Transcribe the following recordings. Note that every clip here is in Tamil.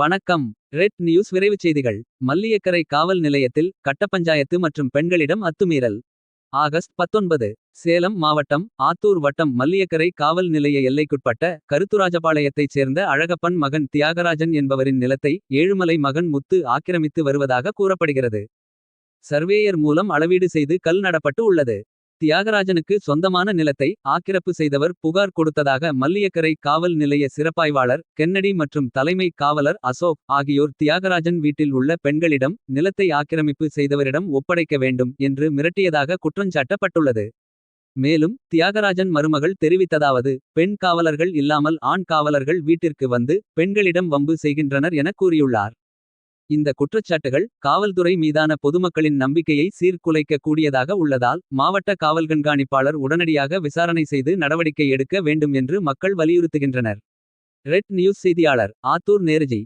வணக்கம். ரெட் நியூஸ் விரைவுச் செய்திகள். மல்லியக்கரை காவல் நிலையத்தில் கட்டப்பஞ்சாயத்து மற்றும் பெண்களிடம் அத்துமீறல். ஆகஸ்ட் பத்தொன்பது சேலம் மாவட்டம் ஆத்தூர் வட்டம் மல்லியக்கரை காவல் நிலைய எல்லைக்குட்பட்ட கருத்துராஜபாளையத்தைச் சேர்ந்த அழகப்பன் மகன் தியாகராஜன் என்பவரின் நிலத்தை ஏழுமலை மகன் முத்து ஆக்கிரமித்து வருவதாக கூறப்படுகிறது. சர்வேயர் மூலம் அளவீடு செய்து கல் நடப்பட்டு உள்ளது. தியாகராஜனுக்கு சொந்தமான நிலத்தை ஆக்கிரப்பு செய்தவர் புகார் கொடுத்ததாக மல்லியக்கரை காவல் நிலைய சிறப்பாய்வாளர் கென்னடி மற்றும் தலைமை காவலர் அசோக் ஆகியோர் தியாகராஜன் வீட்டில் உள்ள பெண்களிடம் நிலத்தை ஆக்கிரமிப்பு செய்தவரிடம் ஒப்படைக்க வேண்டும் என்று மிரட்டியதாக குற்றஞ்சாட்டப்பட்டுள்ளது. மேலும் தியாகராஜன் மருமகள் தெரிவித்ததாவது பெண் காவலர்கள் இல்லாமல் ஆண் காவலர்கள் வீட்டிற்கு வந்து பெண்களிடம் வம்பு செய்கின்றனர் என கூறியுள்ளார். இந்த குற்றச்சாட்டுகள் காவல்துறை மீதான பொதுமக்களின் நம்பிக்கையை சீர்குலைக்க கூடியதாக உள்ளதால் மாவட்ட காவல் கண்காணிப்பாளர் உடனடியாக விசாரணை செய்து நடவடிக்கை எடுக்க வேண்டும் என்று மக்கள் வலியுறுத்துகின்றனர் ரெட் நியூஸ் செய்தியாளர் ஆத்தூர் நேருஜி?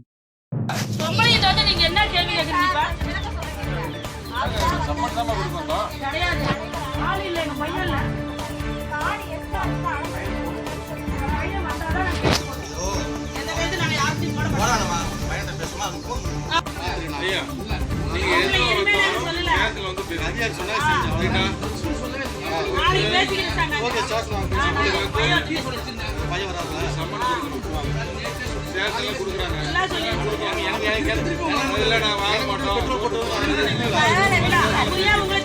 கிடையாது. ஆள் இல்ல, எங்க பையன் இல்ல. உங்களை எதுவுமே எனக்கு சொல்லல. நாளைக்கு பேசிக்கிட்டு இருக்காங்க. ஆ, நான் பையன் எல்லாம் சொல்லி வச்சிருக்கேன். இல்ல, அப்படியா உங்களுக்கு